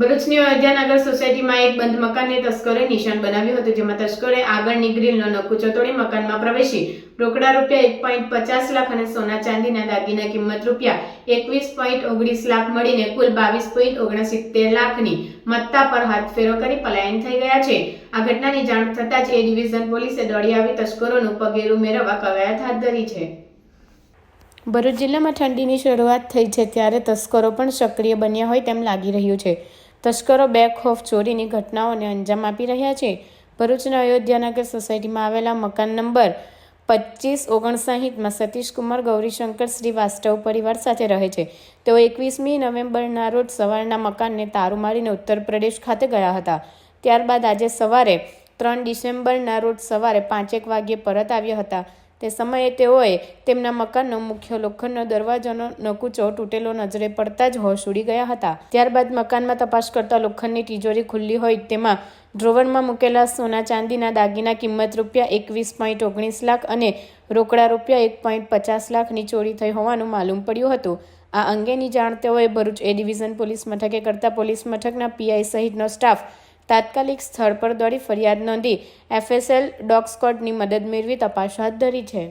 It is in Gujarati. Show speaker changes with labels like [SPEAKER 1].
[SPEAKER 1] ભરૂચની અયોધ્યાનગર સોસાયટીમાં એક બંધ મકાનને તસ્કરે નિશાન બનાવ્યું હતું, જેમાં તસ્કરે આગળની ગ્રીલનો નકુચો તોડી મકાનમાં પ્રવેશી. રોકડા રૂપિયા એક પોઈન્ટ પચાસ લાખ અને સોના ચાંદીના દાગીના કિંમત રૂપિયા એકવીસ પોઈન્ટ ઓગણીસ લાખ મળીને કુલ બાવીસ પોઈન્ટ ઓગણસિત્તેર લાખની મત્તા પર હાથ ફેરો કરી પલાયન થઈ ગયા છે. આ ઘટનાની જાણ થતાં જ એ ડિવિઝન પોલીસે દોડી આવી તસ્કરોનું પગેરું મેળવવા કવાયત હાથ ધરી છે. ભરૂચ જિલ્લામાં ઠંડીની શરૂઆત થઈ છે, ત્યારે તસ્કરો પણ સક્રિય બન્યા હોય તેમ લાગી રહ્યું છે. તસ્કરો બેખોફ ચોરીની ઘટનાઓને અંજામ આપી રહ્યા છે. ભરૂચના અયોધ્યાનગર સોસાયટીમાં આવેલા મકાન નંબર પચીસ ઓગણસાહીઠમાં સતીશકુમાર ગૌરીશંકર શ્રીવાસ્તવ પરિવાર સાથે રહે છે. તેઓ એકવીસમી નવેમ્બરના રોજ સવારના મકાનને તારું મારીને ઉત્તર પ્રદેશ ખાતે ગયા હતા. ત્યારબાદ આજે સવારે ત્રણ ડિસેમ્બરના રોજ સવારે પાંચેક વાગ્યે પરત આવ્યા હતા. તે સમયે તેઓએ તેમના મકાનનો મુખ્ય લોખંડનો દરવાજાનો નકુચો તૂટેલો નજરે પડતા જ હોશ ઉડી ગયા હતા. ત્યારબાદ મકાનમાં તપાસ કરતા લોખંડની તિજોરી ખુલ્લી હોય તેમાં ડ્રોવરમાં મૂકેલા સોના ચાંદીના દાગીના કિંમત રૂપિયા એકવીસ પોઈન્ટ ઓગણીસ લાખ અને રોકડા રૂપિયા એક પોઈન્ટ પચાસ લાખની ચોરી થઈ હોવાનું માલુમ પડ્યું હતું. આ અંગેની જાણ તેઓએ ભરૂચ એ ડિવિઝન પોલીસ મથકે કરતા પોલીસ મથકના પીઆઈ સહિતનો સ્ટાફ તાત્કાલિક સ્થળ પર દોડી ફરિયાદ નોંધી એફએસએલ ડોગ સ્કોડની મદદ મેળવી તપાસ હાથ ધરી છે.